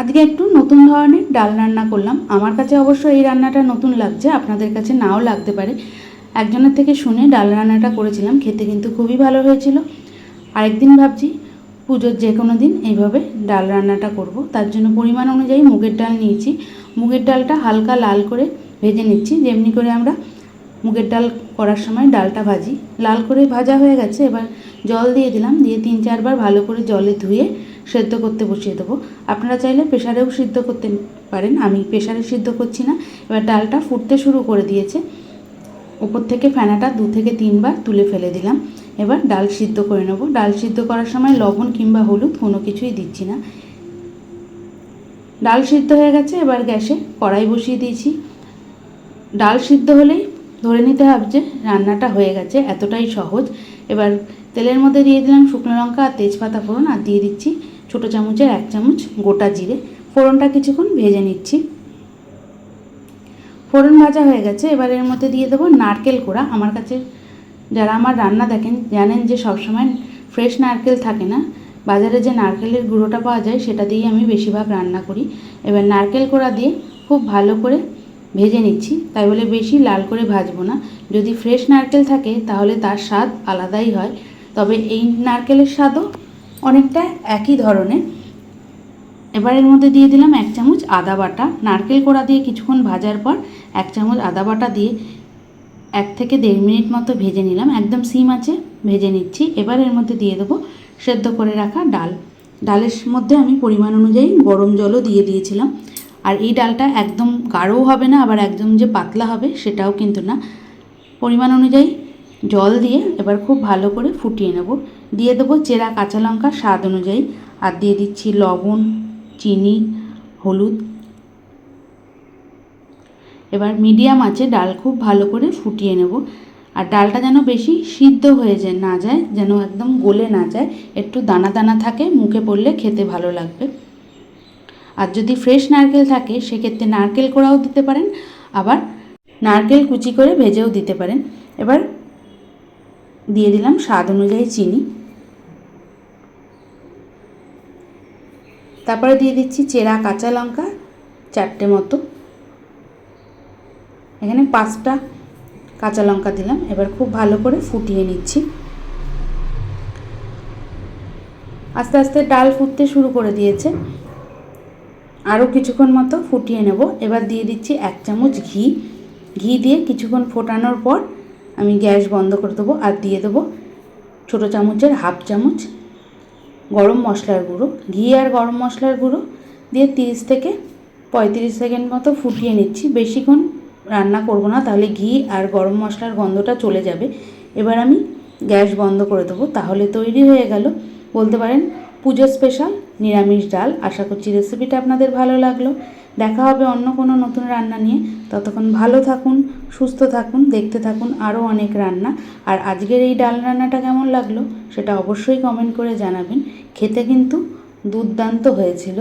আজকে একটু নতুন ধরনের ডাল রান্না করলাম। আমার কাছে অবশ্য এই রান্নাটা নতুন লাগছে, আপনাদের কাছে নাও লাগতে পারে। একজনের থেকে শুনে ডাল রান্নাটা করেছিলাম, খেতে কিন্তু খুবই ভালো হয়েছিল। আরেকদিন ভাবছি, পুজোর যে কোনো দিন এইভাবে ডাল রান্নাটা করব। তার জন্য পরিমাণ অনুযায়ী মুগের ডাল নিয়েছি। মুগের ডালটা হালকা লাল করে ভেজে নিচ্ছি, যেমনি করে আমরা মুগের ডাল করার সময় ডালটা ভাজি। লাল করে ভাজা হয়ে গেছে, এবার জল দিয়ে দিলাম, দিয়ে তিন চারবার ভালো করে জলে ধুয়ে সেদ্ধ করতে বসিয়ে দেবো। আপনারা চাইলে প্রেশারেও সিদ্ধ করতে পারেন, আমি প্রেশারে সিদ্ধ করছি না। এবার ডালটা ফুটতে শুরু করে দিয়েছে। ওপর থেকে ফেনাটা দু থেকে তিনবার তুলে ফেলে দিলাম। এবার ডাল সিদ্ধ করে নেব। ডাল সিদ্ধ করার সময় লবণ কিংবা হলুদ কোনো কিছুই দিচ্ছি না। ডাল সিদ্ধ হয়ে গেছে, এবার গ্যাসে কড়াই বসিয়ে দিয়েছি। ডাল সিদ্ধ হলেই ধরে নিতে হবে যে রান্নাটা হয়ে গেছে, এতটাই সহজ। এবার তেলের মধ্যে দিয়ে দিলাম শুকনো লঙ্কা আর তেজপাতা ফোড়ন, আর দিয়ে দিচ্ছি ছোটো চামচের এক চামচ গোটা জিরে। ফোড়নটা কিছুক্ষণ ভেজে নিচ্ছি। ফোড়ন ভাজা হয়ে গেছে। এবার এর মধ্যে দিয়ে দেবো নারকেল কোড়া। আমার কাছে যারা আমার রান্না দেখেন, জানেন যে সবসময় ফ্রেশ নারকেল থাকে না। বাজারে যে নারকেলের গুঁড়োটা পাওয়া যায়, সেটা দিয়েই আমি বেশিরভাগ রান্না করি। এবার নারকেল কোড়া দিয়ে খুব ভালো করে ভেজে নিচ্ছি। তাই বলে বেশি লাল করে ভাজবো না। যদি ফ্রেশ নারকেল থাকে, তাহলে তার স্বাদ আলাদাই হয়। তবে এই নারকেলের স্বাদও অনেকটা একই ধরনের। এবার এর মধ্যে দিয়ে দিলাম এক চামচ আদা বাটা। নারকেল কোড়া দিয়ে কিছুক্ষণ ভাজার পর এক চামচ আদা বাটা দিয়ে এক থেকে দেড় মিনিট মতো ভেজে নিলাম। একদম সিম আছে, ভেজে নিচ্ছি। এবার এর মধ্যে দিয়ে দেবো সেদ্ধ করে রাখা ডাল। ডালের মধ্যে আমি পরিমাণ অনুযায়ী গরম জলও দিয়ে দিয়েছিলাম। আর এই ডালটা একদম গাঢ়ও হবে না, আবার একদম যে পাতলা হবে সেটাও কিন্তু না। পরিমাণ অনুযায়ী জল দিয়ে এবার খুব ভালো করে ফুটিয়ে নেব। দিয়ে দেবো চেরা কাঁচা লঙ্কা স্বাদ অনুযায়ী। আর দিয়ে দিচ্ছি লবণ, চিনি, হলুদ। এবার মিডিয়াম আছে ডাল খুব ভালো করে ফুটিয়ে নেব। আর ডালটা যেন বেশি সিদ্ধ হয়ে যায় না যায়, যেন একদম গলে না যায়। একটু দানা দানা থাকে, মুখে পড়লে খেতে ভালো লাগবে। আর যদি ফ্রেশ নারকেল থাকে, সেক্ষেত্রে নারকেল কোড়াও দিতে পারেন। আবার নারকেল কুচি করে ভেজেও দিতে পারেন। এবার দিয়ে দিলাম স্বাদ অনুযায়ী চিনি। তারপরে দিয়ে দিচ্ছি চেরা কাঁচা লঙ্কা চারটে মতো। এখানে পাঁচটা কাঁচা লঙ্কা দিলাম, এবার খুব ভালো করে ফুটিয়ে নিচ্ছি। আস্তে আস্তে ডাল ফুটতে শুরু করে দিয়েছে। আরও কিছুক্ষণ মতো ফুটিয়ে নেব। এবার দিয়ে দিচ্ছি এক চামচ ঘি। ঘি দিয়ে কিছুক্ষণ ফোটানোর পর আমি গ্যাস বন্ধ করে দেবো আর দিয়ে দেবো ছোটো চামচের হাফ চামচ গরম মশলার গুঁড়ো, ঘি আর গরম মশলার গুঁড়ো দিয়ে তিরিশ থেকে পঁয়ত্রিশ সেকেন্ড মতো ফুটিয়ে নিচ্ছি। বেশিক্ষণ রান্না করব না, তাহলে ঘি আর গরম মশলার গন্ধটা চলে যাবে। এবার আমি গ্যাস বন্ধ করে দেবো, তাহলে তৈরি হয়ে গেল। বলতে পারেন পুজো স্পেশাল, নিরামিষ ডাল। আশা করছি রেসিপিটা আপনাদের ভালো লাগল। দেখা হবে অন্য কোনো নতুন রান্না নিয়ে। ততক্ষণ ভালো থাকুন, সুস্থ থাকুন, দেখতে থাকুন আরও অনেক রান্না। আর আজকের এই ডাল রান্নাটা কেমন লাগল সেটা অবশ্যই কমেন্ট করে জানাবেন। খেতে কিন্তু দুর্দান্ত হয়েছিল।